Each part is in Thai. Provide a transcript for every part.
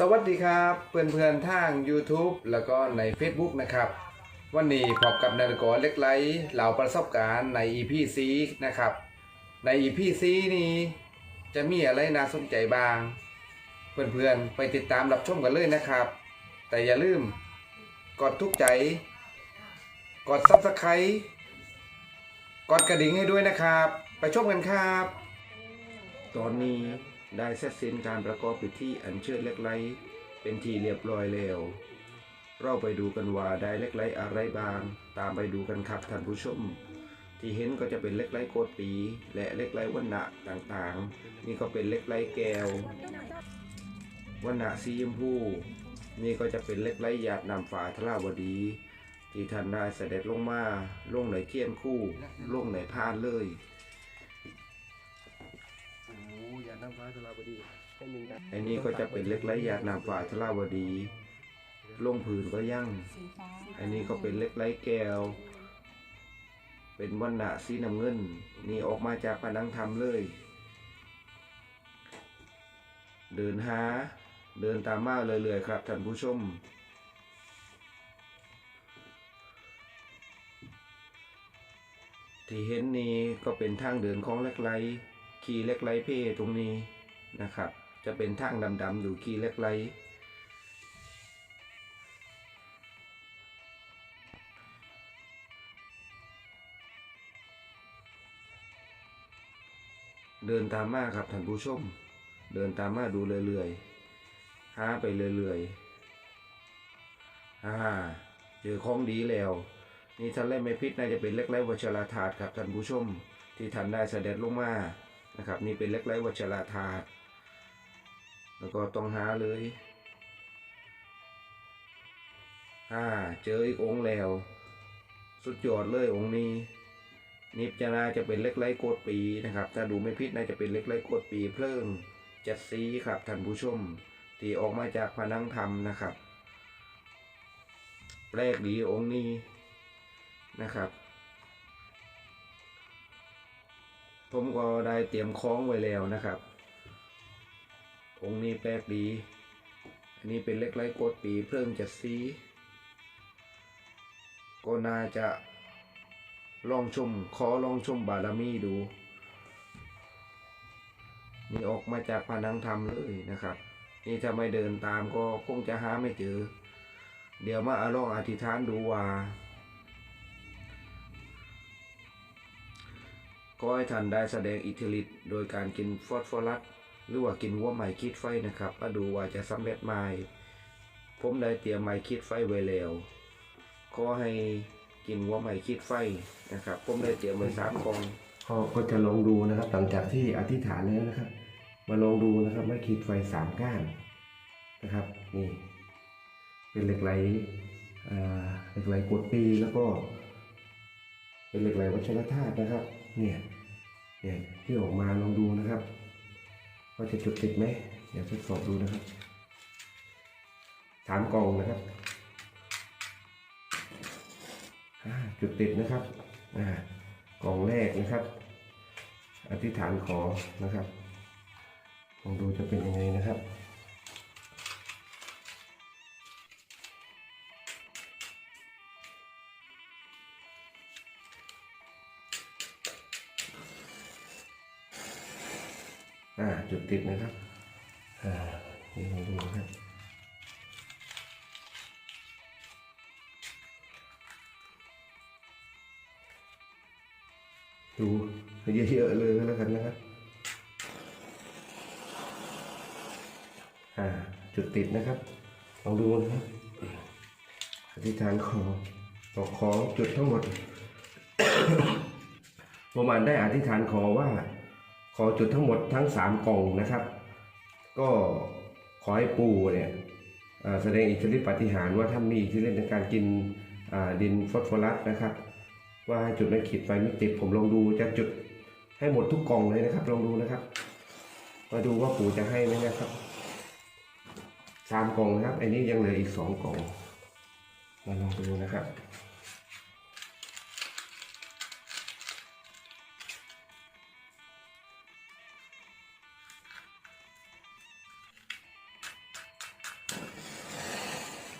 สวัสดีครับ เพื่อนๆทาง YouTube แล้วก็ใน Facebook นะครับ วันนี้พบกับนาฬิกาเล็กไลเหล่าประสบการณ์ใน EP C นะครับ ใน EP C นี้ จะมีอะไรน่าสนใจบ้าง เพื่อนๆไปติดตามรับชมกันเลยนะครับ แต่อย่าลืม กดทุกใจ กด Subscribe กดกระดิ่งให้ด้วยนะครับ ไปชมกันครับ ตอนนี้ ได้เสร็จสิ้นการประกอบพิธีอัญเชิญเล็กไลเป็นที่เรียบร้อยแล้ว เราไปดูกันว่าได้เล็กไลอะไรบ้าง ตามไปดูกันครับท่านผู้ชม ที่เห็นก็จะเป็นเล็กไลโกดปี และเล็กไลวันณะต่างๆ นี่ก็เป็นเล็กไลแก้ววันณะสีชมพูนี่ก็จะเป็นเล็กไลหยาดนำฝาทราวดี ที่ท่านได้เสด็จลงมาลงในเทียนคู่ลงในพานเลย น้ำฟ้าสลาบดีให้มึงได้อันนี้ก็จะเป็นเล็กไร้หยาดน้ำฝาทราวดีลงผืนก็ยั่งสีฟ้าอันนี้ก็เป็นเล็กไร้แก้ว เป็นวันณะสีน้ำเงิน นี่ออกมาจากผนังธรรมเลย เดินหา เดินตามมาเรื่อยๆครับท่านผู้ชม ที่เห็นนี้ก็เป็นทางเดินของเล็กไร้ ขี่เล็กไร้เพ่ตรงนี้นะครับ จะเป็นทางดำๆอยู่ขี่เล็กไร้เดินตามมาครับท่านผู้ชม เดินตามมาดูเรื่อยๆหาไปเรื่อยๆอ่าเจอของดีแล้ว นี่ท่านเล่ไม่พิษน่าจะเป็นเล็กไรวัชราธาตุครับท่านผู้ชม ที่ท่านได้เสด็จลงมา นะครับนี่เป็นเล็กไรวัชราธาแล้วก็ต้องหาเลยอ่าเจออีกองค์แล้ว สุดยอดเลยองค์นี้นิพจน่าจะเป็นเล็กไรโกดปีนะครับ ถ้าดูไม่พิษน่าจะเป็นเล็กไรโกดปีเพลิงจ็ดสีครับท่านผู้ชม ที่ออกมาจากพนังธรรมนะครับแปลกดีองค์นี้นะครับ ผมก็ได้เตรียมคล้องไว้แล้วนะครับ องค์นี้แปลกดี อันนี้เป็นเล็กไรโกดปีเพลิงจ็ดสีก็น่าจะลองชมขอลองชมบารมีดู นี่ออกมาจากผนังธรรมเลยนะครับ นี่ถ้าไม่เดินตามก็คงจะหาไม่เจอ เดี๋ยวมาอาลองอธิษฐานดูว่า ก็ให้ท่านได้แสดงอิทธิฤทธิ์โดยการกินฟอสฟอรัสหรือว่ากินวัวใหม่คิดไฟนะครับมาดูว่าจะสำเร็จไหมผมได้เตรียมไม้คิดไฟไว้แล้วขอให้กินวัวใหม่คิดไฟนะครับผมได้เตรียมไว้สามกองก็จะลองดูนะครับหลังจากที่อธิษฐานแล้วนะครับ มาลองดูนะครับไม่ขีดไฟสามก้านนะครับนี่เป็นเหล็กไหลอ่าเหล็กไหลกดปีแล้วก็ เป็นเหล็กไหลวัชรธาตุนะครับ เนี่ยเนี่ยที่ออกมาลองดูนะครับว่าจะจุดติดไหมเดี๋ยวทดสอบดูนะครับสามกล่องนะครับจุดติดนะครับกล่องแรกนะครับ อธิษฐานขอนะครับลองดูจะเป็นยังไงนะครับ อ่าจุดติดนะครับอ่านี่ลองดูนะครับดูเยอะๆเลยก็แล้วกันนะครับอ่าจุดติดนะครับลองดูนะครับอธิษฐานขอตอกขอจุดทั้งหมดประมาณได้อธิษฐานขอว่า ขอจุดทั้งหมดทั้งสามกล่องนะครับ ก็ขอให้ปู่เนี่ยแสดงอิทธิฤทธิปาฏิหารว่าท่านมีอิทธิฤทธิ์ในการกินดินฟอสฟอรัสนะครับ ว่าให้จุดไม่ขีดไฟไม่ติดผมลองดูจะจุดให้หมดทุกกล่องเลยนะครับลองดูนะครับ มาดูว่าปู่จะให้ไหมนะครับสามกล่องนะครับ อันนี้ยังเหลืออีกสองกล่องมาลองดูนะครับ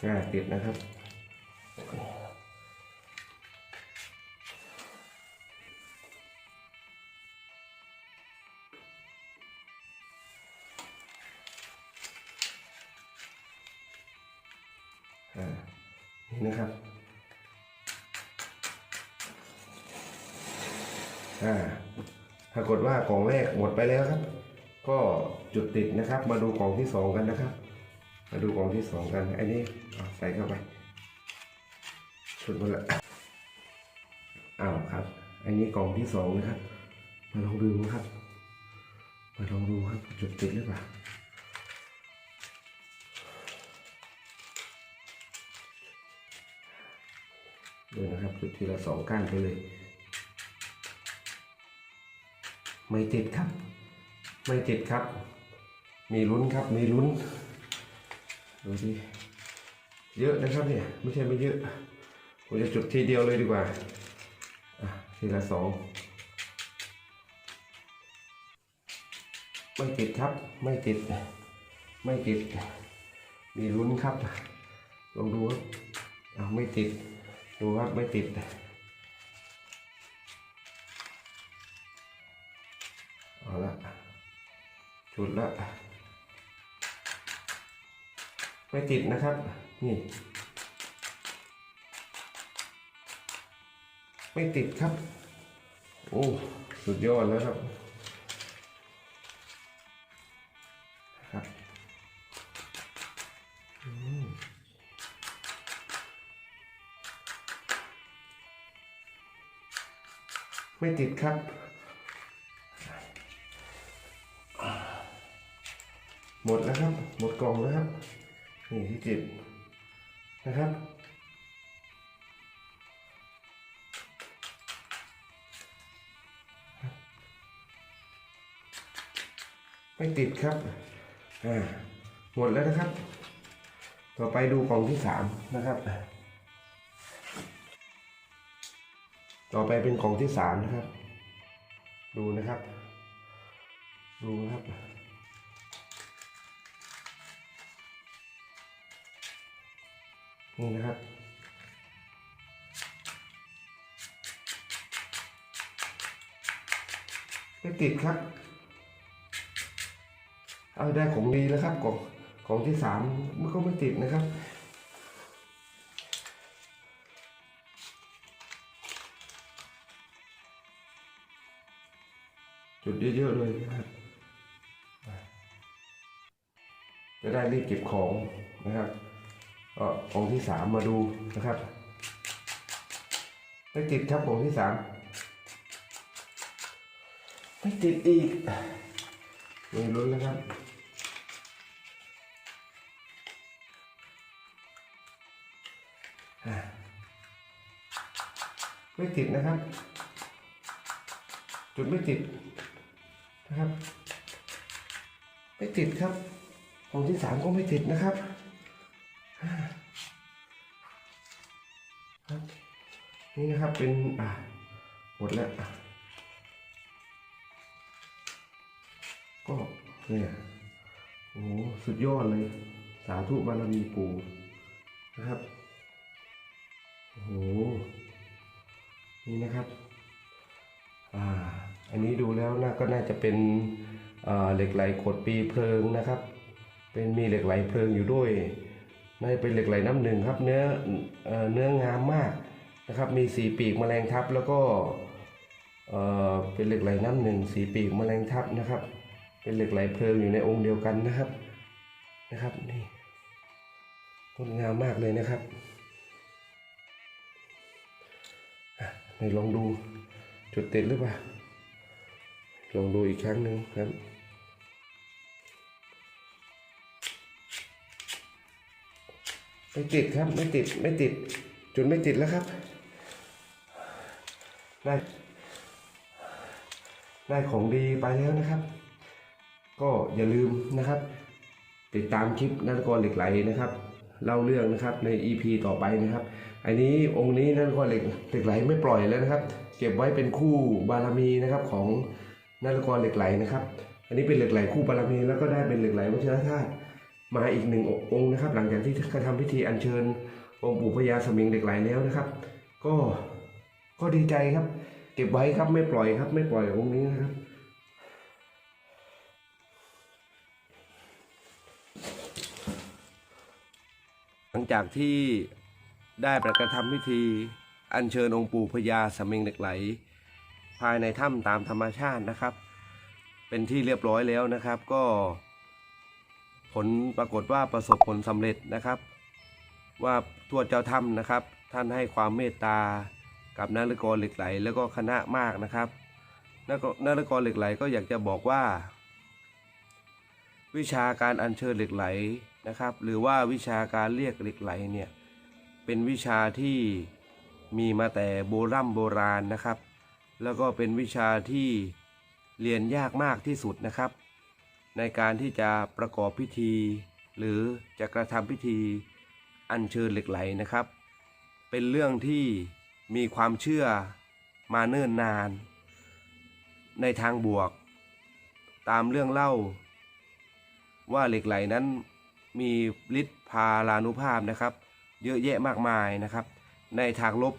อ่าติดนะครับ นี่นะครับอ่าปรากฏว่ากล่องแรกหมดไปแล้วครับ ก็จุดติดนะครับ มาดูกล่องที่สองกันนะครับ มาดูกล่องที่สองกัน อันนี้ใส่เข้าไปชุดหมดละอ้าวครับ อันนี้กล่องที่สองนะครับ มาลองดูนะครับ มาลองดูครับ จุดติดหรือเปล่าดูนะครับจุดทีละสองก้านไปเลย ไม่ติดครับ ไม่ติดครับ มีลุ้นครับ มีลุ้น ดูสิเยอะนะครับเนี่ยไม่ใช่ไม่เยอะผมจะจุดทีเดียวเลยดีกว่าทีละสองไม่ติดครับ ไม่ติด ไม่ติด มีลุ้นครับ ลองดูครับอ้าวไม่ติด ดูครับไม่ติดเอาละจุดละ ไม่ติดนะครับ นี่ ไม่ติดครับ โอ้ สุดยอดแล้วครับครับอืมไม่ติดครับหมดแล้วครับ หมดกล่องแล้วครับ นี่ที่ติดนะครับ ไม่ติดครับอ่าหมดแล้วนะครับ ต่อไปดูกล่องที่สามนะครับ ต่อไปเป็นกล่องที่สามนะครับ ดูนะครับ ดูนะครับ นี่นะครับ ไม่ติดครับ เอาได้ของดีแล้วครับกล่องกล่องที่สามมันก็ไม่ติดนะครับจุดเยอะๆเลยนะครับจะได้รีบเก็บของนะครับ ก็องที่สามมาดูนะครับไม่ติดครับองที่สามไม่ติดอีกมีลุ้นแล้วครับไม่ติดนะครับ จุดไม่ติดนะครับ ไม่ติดครับองที่สามก็ไม่ติดนะครับ นี่นะครับเป็นอ่าหมดแล้วก็เนี่ยโอ้สุดยอดเลย สาธุบารมีปู่นะครับโอ้โหนี่นะครับอ่าอันนี้ดูแล้วน่าก็น่าจะเป็นเหล็กไหลขดปีเพลิงนะครับ เป็นมีเหล็กไหลเพลิงอยู่ด้วยน่าจะเป็นเหล็กไหลน้ำหนึ่งครับ เนื้อเอเนื้องามมาก นะครับมีสีปีกแมลงทับแล้วก็เอ่อเป็นเหล็กไหลน้ำหนึ่งสีปีกแมลงทับนะครับ เป็นเหล็กไหลเพลิงอยู่ในองค์เดียวกันนะครับนะครับนี่งดงามมากเลยนะครับไหนลองดูจุดติดหรือเปล่าลองดูอีกครั้งหนึ่งครับไม่ติดครับไม่ติดไม่ติดจุดไม่ติดแล้วครับ ได้ได้ของดีไปแล้วนะครับ ก็อย่าลืมนะครับ ติดตามคลิปนักกรเหล็กไหลนะครับเล่าเรื่องนะครับใน EP ต่อไปนะครับ อันนี้องค์นี้นักกรเหล็กเหล็กไหลไม่ปล่อยแล้วนะครับ เก็บไว้เป็นคู่บารมีนะครับของนักกรเหล็กไหลนะครับ อันนี้เป็นเหล็กไหลคู่บารมีแล้วก็ได้เป็นเหล็กไหลวัชรธาตุมาอีกหนึ่งองค์นะครับ หลังจากที่กระทำพิธีอัญเชิญองค์ปู่พญาสมิงเหล็กไหลแล้วนะครับ ก็ ก็ดีใจครับ เก็บไว้ครับไม่ปล่อยครับ ไม่ปล่อยองค์นี้นะครับหลังจากที่ได้ประกระทำพิธีอัญเชิญองค์ปู่พญาสมิงเหล็กไหล ภายในถ้ำตามธรรมชาตินะครับ เป็นที่เรียบร้อยแล้วนะครับก็ ผลปรากฏว่าประสบผลสำเร็จนะครับ ว่าทวดเจ้าถ้ำนะครับ ท่านให้ความเมตตา กับนารกรเหล็กไหลแล้วก็คณะมากนะครับนารนารกรเหล็กไหลก็อยากจะบอกว่า วิชาการอัญเชิญเหล็กไหลนะครับ หรือว่าวิชาการเรียกเหล็กไหลเนี่ยเป็นวิชาที่มีมาแต่โบรโบราณนะครับ แล้วก็เป็นวิชาที่เรียนยากมากที่สุดนะครับ ในการที่จะประกอบพิธี หรือจะกระทำพิธีอัญเชิญเหล็กไหลนะครับ เป็นเรื่องที่ มีความเชื่อมาเนิ่นนาน ในทางบวก ตามเรื่องเล่า ว่าเหล็กไหลนั้นมีฤทธิ์พาลานุภาพนะครับ เยอะแยะมากมายนะครับ ในทางลบ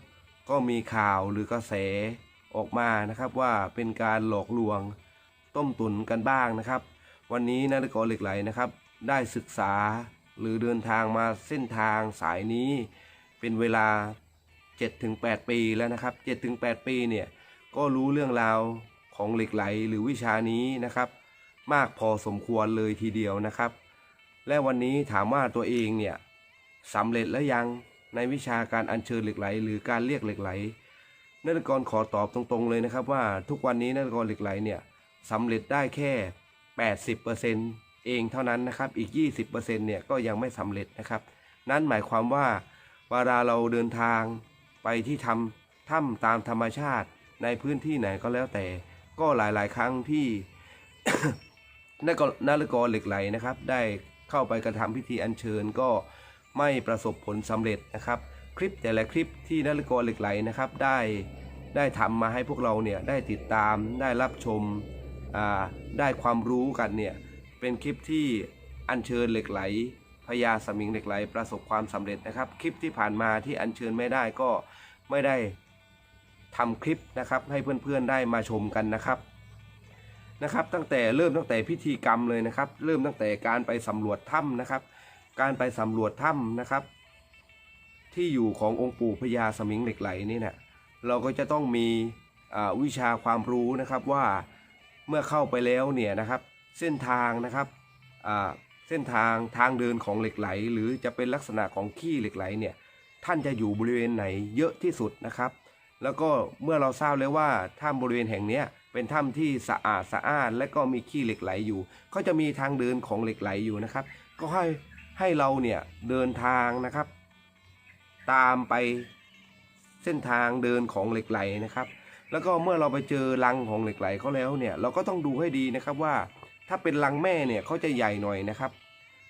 ก็มีข่าวหรือกระแสออกมานะครับว่าเป็นการหลอกลวงต้มตุนกันบ้างนะครับ วันนี้นักกรเหล็กไหลนะครับ ได้ศึกษาหรือเดินทางมาเส้นทางสายนี้เป็นเวลา 7-8 ปีแล้วนะครับ 7-8 ปีเนี่ยก็รู้เรื่องราวของเหล็กไหลหรือวิชานี้นะครับ มากพอสมควรเลยทีเดียวนะครับ และวันนี้ถามว่าตัวเองเนี่ยสำเร็จแล้วยังในวิชาการอัญเชิญเหล็กไหล หรือการเรียกเหล็กไหลนักกรขอตอบตรงๆเลยนะครับว่าทุกวันนี้นักกรเหล็กไหลเนี่ยสำเร็จได้แค่ 80%เองเท่านั้นนะครับอีก 20%เนี่ยก็ยังไม่สำเร็จนะครับ นั่นหมายความว่าเวลาเราเดินทาง ไปที่ทำถ้ำตามธรรมชาติในพื้นที่ไหนก็แล้วแต่ ก็หลายๆ ครั้งที่นักนาฬกรเหล็กไหลนะครับ ได้เข้าไปกระทำพิธีอัญเชิญก็ไม่ประสบผลสำเร็จนะครับ คลิปแต่ละคลิปที่นาฬกรเหล็กไหลนะครับได้ได้ทำมาให้พวกเราเนี่ยได้ติดตามได้รับชมอ่าได้ความรู้กันเนี่ยเป็นคลิปที่อัญเชิญเหล็กไหลพญาสมิงเหล็กไหลประสบความสำเร็จนะครับ คลิปที่ผ่านมาที่อัญเชิญไม่ได้ก็ ไม่ได้ทำคลิปนะครับให้เพื่อนๆได้มาชมกันนะครับนะครับ ตั้งแต่เริ่มตั้งแต่พิธีกรรมเลยนะครับ เริ่มตั้งแต่การไปสำรวจถ้ำนะครับ การไปสำรวจถ้ำนะครับ ที่อยู่ขององค์ปู่พญาสมิงเหล็กไหลนี่เนี่ยเราก็จะต้องมีอ่าวิชาความรู้นะครับว่าเมื่อเข้าไปแล้วเนี่ยนะครับ เส้นทางนะครับเส้นทางทางเดินของเหล็กไหล หรือจะเป็นลักษณะของขี้เหล็กไหลเนี่ย ท่านจะอยู่บริเวณไหนเยอะที่สุดนะครับ แล้วก็เมื่อเราทราบแล้วว่าถ้ำบริเวณแห่งนี้เป็นถ้ำที่สะอาดสะอานและก็มีขี้เหล็กไหลอยู่ ก็จะมีทางเดินของเหล็กไหลอยู่นะครับ ก็ให้ให้เราเนี่ยเดินทางนะครับ ตามไปเส้นทางเดินของเหล็กไหลนะครับ แล้วก็เมื่อเราไปเจอรังของเหล็กไหลเขาแล้วเนี่ยเราก็ต้องดูให้ดีนะครับว่า ถ้าเป็นรังแม่เนี่ยเขาจะใหญ่หน่อยนะครับ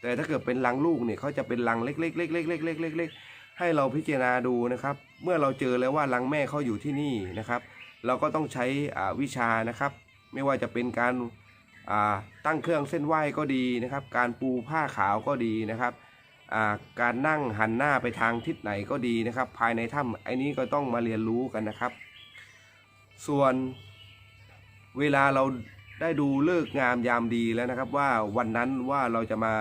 แต่ถ้าเกิดเป็นรังลูกเนี่ยเขาจะเป็นรังเล็กๆๆๆๆๆๆ ให้เราพิจารณาดูนะครับ เมื่อเราเจอแล้วว่ารังแม่เขาอยู่ที่นี่นะครับ เราก็ต้องใช้วิชานะครับ ไม่ว่าจะเป็นการตั้งเครื่องเส้นไหว้ก็ดีนะครับ การปูผ้าขาวก็ดีนะครับการนั่งหันหน้าไปทางทิศไหนก็ดีนะครับ ภายในถ้ำไอ้นี้ก็ต้องมาเรียนรู้กันนะครับ ส่วนเวลาเราได้ดูเลิกงามยามดีแล้วนะครับ ว่าวันนั้นว่าเราจะมา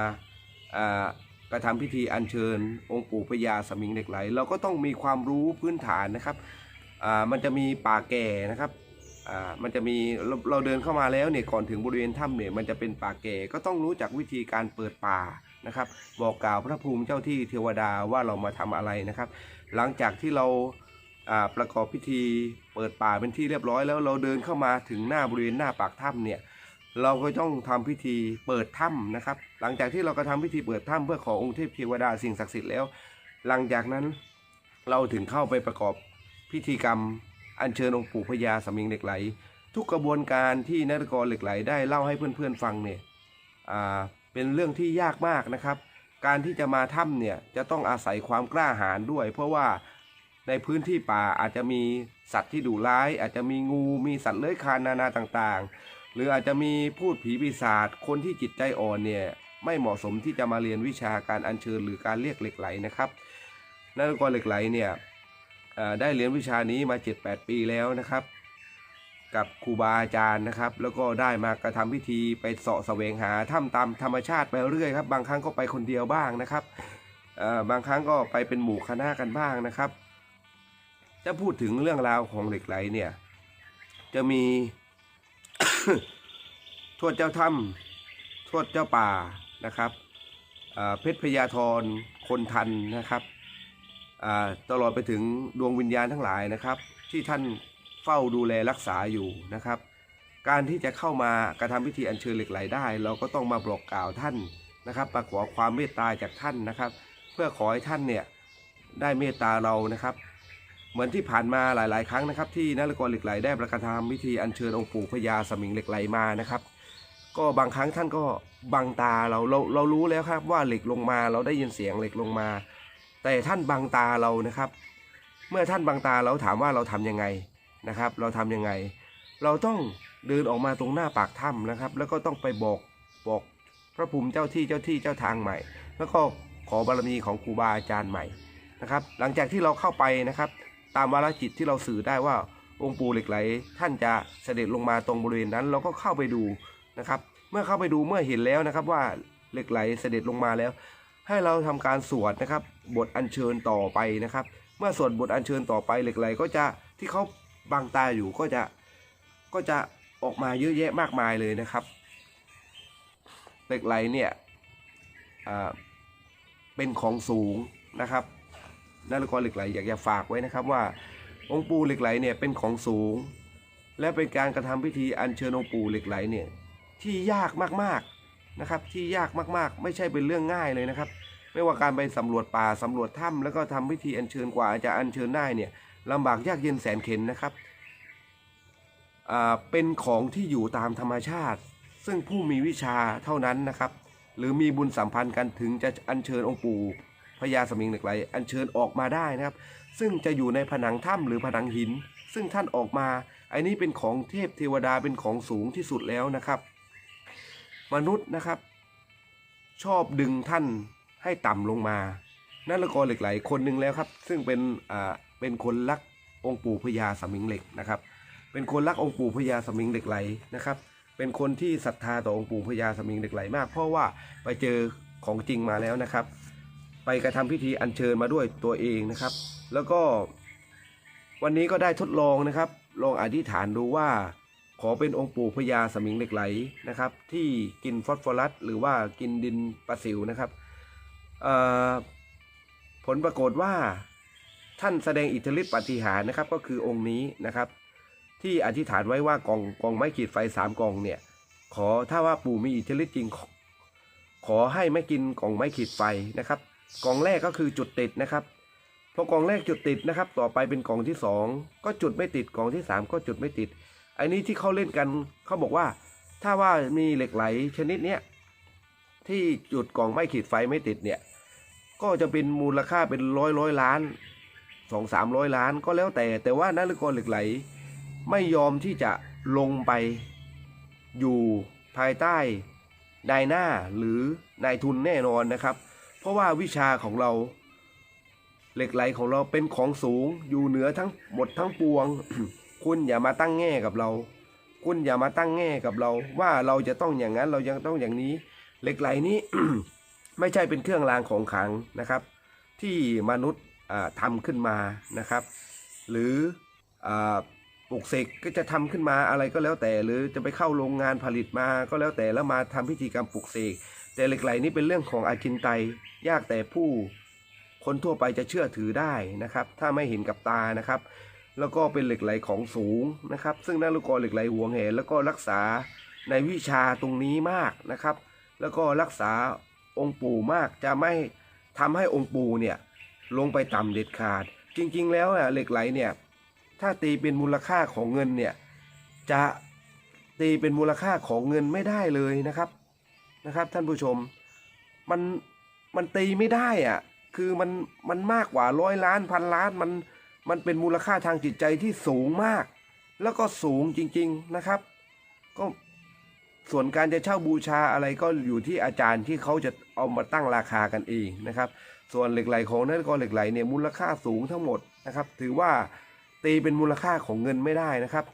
กระทำพิธีอัญเชิญ องค์ปู่พญาสมิงเหล็กไหล เราก็ต้องมีความรู้พื้นฐานนะครับอ่ามันจะมีป่าแก่นะครับอ่ามันจะมีเราเราเดินเข้ามาแล้วเนี่ยก่อนถึงบริเวณถ้ำเนี่ยมันจะเป็นป่าแก่ก็ต้องรู้จักวิธีการเปิดป่านะครับ บอกกล่าวพระภูมิเจ้าที่เทวดาว่าเรามาทำอะไรนะครับ หลังจากที่เราาประกอบพิธีเปิดป่าเป็นที่เรียบร้อยแล้วเราเดินเข้ามาถึงหน้าบริเวณหน้าปากถ้ำเนี่ย เราก็ต้องทำพิธีเปิดถ้ำนะครับ หลังจากที่เราก็ทำพิธีเปิดถ้ำเพื่อขอองค์เทพเทวดาสิ่งศักดิ์สิทธิ์แล้ว หลังจากนั้นเราถึงเข้าไปประกอบพิธีกรรม อัญเชิญองค์ปู่พญาสมิงเหล็กไหล ทุกกระบวนการที่นักกรเหล็กไหลได้เล่าให้เพื่อนๆฟังเนี่ยอ่าเป็นเรื่องที่ยากมากนะครับ การที่จะมาถ้ำเนี่ยจะต้องอาศัยความกล้าหาญด้วย เพราะว่าในพื้นที่ป่าอาจจะมีสัตว์ที่ดุร้าย อาจจะมีงูมีสัตว์เลื้อยคลานนานาต่างๆ หรืออาจจะมีพูดผีปีศาจคนที่จิตใจอ่อนเนี่ยไม่เหมาะสมที่จะมาเรียนวิชาการอัญเชิญหรือการเรียกเหล็กไหลนะครับนารกรเหล็กไหลเนี่ยได้เรียนวิชานี้มา 7-8 ปีแล้วนะครับ กับครูบาอาจารย์นะครับ แล้วก็ได้มากระทำพิธีไปเสาะแสวงหาถ้ำตามธรรมชาติไปเรื่อยครับบางครั้งก็ไปคนเดียวบ้างนะครับบางครั้งก็ไปเป็นหมู่คณะกันบ้างนะครับ จะพูดถึงเรื่องราวของเหล็กไหลเนี่ยจะมี ทวดเจ้าถ้ำทวดเจ้าป่านะครับเพชรพญาธรคนทันนะครับตลอดไปถึงดวงวิญญาณทั้งหลายนะครับ ที่ท่านเฝ้าดูแลรักษาอยู่นะครับ การที่จะเข้ามากระทำพิธีอัญเชิญเหล็กไหลได้ เราก็ต้องมาบอกกล่าวท่านนะครับมาขอความเมตตาจากท่านนะครับ เพื่อขอให้ท่านเนี่ยได้เมตตาเรานะครับ เหมือนที่ผ่านมาหลาย ๆ ครั้งนะครับ ที่นรกรเหล็กไหลได้ประกาศทำพิธีอัญเชิญองค์ปู่พญาสมิงเหล็กไหลมานะครับ ก็บางครั้งท่านก็บังตาเราเราเรารู้แล้วครับว่าเหล็กลงมาเราได้ยินเสียงเหล็กลงมา แต่ท่านบังตาเรานะครับ เมื่อท่านบังตาเราถามว่าเราทำยังไงนะครับ เราทำยังไง เราต้องเดินออกมาตรงหน้าปากถ้ำนะครับ แล้วก็ต้องไปบอกบอกพระภูมิเจ้าที่เจ้าที่เจ้าทางใหม่ แล้วก็ขอบารมีของครูบาอาจารย์ใหม่นะครับ หลังจากที่เราเข้าไปนะครับ ตามวาระจิตที่เราสื่อได้ว่าองค์ปู่เหล็กไหล ท่านจะเสด็จลงมาตรงบริเวณนั้น เราก็เข้าไปดูนะครับ เมื่อเข้าไปดูเมื่อเห็นแล้วนะครับว่าเหล็กไหลเสด็จลงมาแล้ว ให้เราทำการสวดนะครับ บทอัญเชิญต่อไปนะครับ เมื่อสวดบทอัญเชิญต่อไปเหล็กไหลก็จะที่เขาบังตาอยู่ก็จะก็จะออกมาเยอะแยะมากมายเลยนะครับ เหล็กไหลเนี่ยเป็นของสูงนะครับ นักละครเหล็กไหลอยากจะฝากไว้นะครับว่าองค์ปู่เหล็กไหลเนี่ยเป็นของสูง และเป็นการกระทำพิธีอัญเชิญองค์ปู่เหล็กไหลเนี่ยที่ยากมากๆนะครับที่ยากมากๆ ไม่ใช่เป็นเรื่องง่ายเลยนะครับ ไม่ว่าการไปสำรวจป่าสำรวจถ้ำแล้วก็ทำพิธีอัญเชิญกว่าจะอัญเชิญได้เนี่ยลำบากยากเย็นแสนเข็ญนะครับอ่าเป็นของที่อยู่ตามธรรมชาติ ซึ่งผู้มีวิชาเท่านั้นนะครับ หรือมีบุญสัมพันธ์กันถึงจะอัญเชิญองค์ปู่ พญาสมิงเหล็กไหลอัญเชิญออกมาได้นะครับ ซึ่งจะอยู่ในผนังถ้ำหรือผนังหิน ซึ่งท่านออกมาไอ้นี้เป็นของเทพเทวดาเป็นของสูงที่สุดแล้วนะครับ มนุษย์นะครับ ชอบดึงท่านให้ต่ำลงมานั่นละกรเหล็กไหลคนหนึ่งแล้วครับ ซึ่งเป็นอ่าเป็นคนรักองค์ปู่พญาสมิงเหล็กนะครับ เป็นคนรักองค์ปู่พญาสมิงเหล็กไหลนะครับ เป็นคนที่ศรัทธาต่อองค์ปู่พญาสมิงเหล็กไหลมาก เพราะว่าไปเจอของจริงมาแล้วนะครับ ไปกระทำพิธีอัญเชิญมาด้วยตัวเองนะครับ แล้วก็วันนี้ก็ได้ทดลองนะครับ ลองอธิษฐานดูว่าขอเป็นองค์ปู่พญาสมิงเหล็กไหลนะครับ ที่กินฟอสฟอรัสหรือว่ากินดินประสิวนะครับผลปรากฏว่าท่านแสดงอิทธิฤทธิปฏิหารนะครับก็คือองค์นี้นะครับ ที่อธิษฐานไว้ว่ากองกองไม้ขีดไฟสามกองเนี่ยขอถ้าว่าปู่มีอิทธิฤทธิ์จริง ขอขอให้ไม่กินกองไม้ขีดไฟนะครับ กองแรกก็คือจุดติดนะครับพอกองแรกจุดติดนะครับ ต่อไปเป็นกองที่สองก็จุดไม่ติดกองที่สามก็จุดไม่ติด อันนี้ที่เขาเล่นกันเขาบอกว่า ถ้าว่ามีเหล็กไหลชนิดเนี้ยที่จุดกองไม้ขีดไฟไม่ติดเนี่ยก็จะเป็นมูลค่าเป็นร้อยร้อยล้านสองสามร้อยล้านก็แล้วแต่ แต่ว่านักกรเหล็กไหล ไม่ยอมที่จะลงไปอยู่ภายใต้นายหน้าหรือนายทุนแน่นอนนะครับ ราะว่าวิชาของเรา เหล็กไหลของเราเป็นของสูง อยู่เหนือทั้งหมดทั้งปวง คุณอย่ามาตั้งแง่กับเรา คุณอย่ามาตั้งแง่กับเรา ว่าเราจะต้องอย่างนั้นเรายังต้องอย่างนี้ เหล็กไหลนี้ไม่ใช่เป็นเครื่องรางของขลังนะครับ ที่มนุษย์อ่าทำขึ้นมานะครับ หรืออปลุกเสกก็จะทำขึ้นมาอะไรก็แล้วแต่ หรือจะไปเข้าโรงงานผลิตมาก็แล้วแต่แล้วมาทำพิธีกรรมปลุกเสก แต่เหล็กไหลนี้เป็นเรื่องของอาจินไตยยากแต่ผู้คนทั่วไปจะเชื่อถือได้นะครับ ถ้าไม่เห็นกับตานะครับ แล้วก็เป็นเหล็กไหลของสูงนะครับ ซึ่งนักลูกกรเหล็กไหลหวงแหนแล้วก็รักษาในวิชาตรงนี้มากนะครับ แล้วก็รักษาองค์ปู่มากจะไม่ทำให้องค์ปู่เนี่ยลงไปต่ำเด็ดขาด จริง ๆ แล้วอะเหล็กไหลเนี่ยถ้าตีเป็นมูลค่าของเงินเนี่ยจะตีเป็นมูลค่าของเงินไม่ได้เลยนะครับ นะครับท่านผู้ชมมันมันตีไม่ได้อะคือมันมันมากกว่าร้อยล้านพันล้านมันมันเป็นมูลค่าทางจิตใจที่สูงมาก แล้วก็สูงจริง ๆนะครับ ก็ส่วนการจะเช่าบูชาอะไรก็อยู่ที่อาจารย์ที่เขาจะเอามาตั้งราคากันเองนะครับ ส่วนเหล็กไหลของนั้นกรเหล็กไหลเนี่ยมูลค่าสูงทั้งหมดนะครับ ถือว่าตีเป็นมูลค่าของเงินไม่ได้นะครับ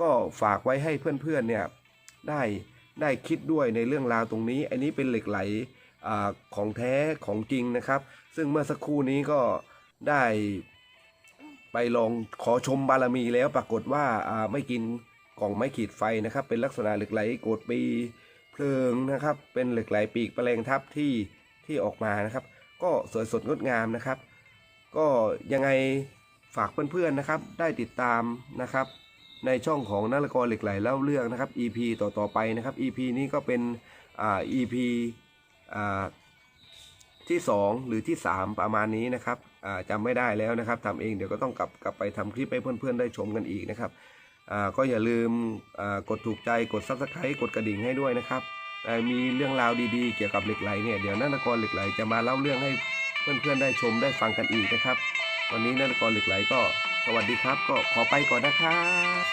ก็ฝากไว้ให้เพื่อนๆเนี่ยได้ ได้คิดด้วยในเรื่องราวตรงนี้ อันนี้เป็นเหล็กไหลอของแท้ของจริงนะครับ ซึ่งเมื่อสักครู่นี้ก็ได้ไปลองขอชมบารมีแล้วปรากฏว่าอ่าไม่กินกล่องไม้ขีดไฟนะครับ เป็นลักษณะเหล็กไหลโกดปีเพลิงนะครับ เป็นเหล็กไหลปีกแปลงทับที่ที่ออกมานะครับ ก็สวยสดงดงามนะครับ ก็ยังไงฝากเพื่อนๆนะครับ ได้ติดตามนะครับ ในช่องของนาฬกรเหล็กไหลเล่าเรื่องนะครับ EP ต่อๆไปนะครับ EP นี้ก็เป็นอ่า EP อ่าที่ 2 หรือที่ 3 ประมาณนี้นะครับอ่าจำไม่ได้แล้วนะครับทำเองเดี๋ยวก็ต้องกลับกลับไปทำคลิปให้เพื่อนๆได้ชมกันอีกนะครับอ่าก็อย่าลืมอ่ากดถูกใจกด Subscribe กดกระดิ่งให้ด้วยนะครับมีเรื่องราวดีๆ เกี่ยวกับเหล็กไหลเนี่ยเดี๋ยวนาฬกรเหล็กไหลจะมาเล่าเรื่องให้เพื่อนๆได้ชมได้ฟังกันอีกนะครับ วันนี้นาฬกรเหล็กไหลก็ สวัสดีครับ ก็ขอไปก่อนนะครับ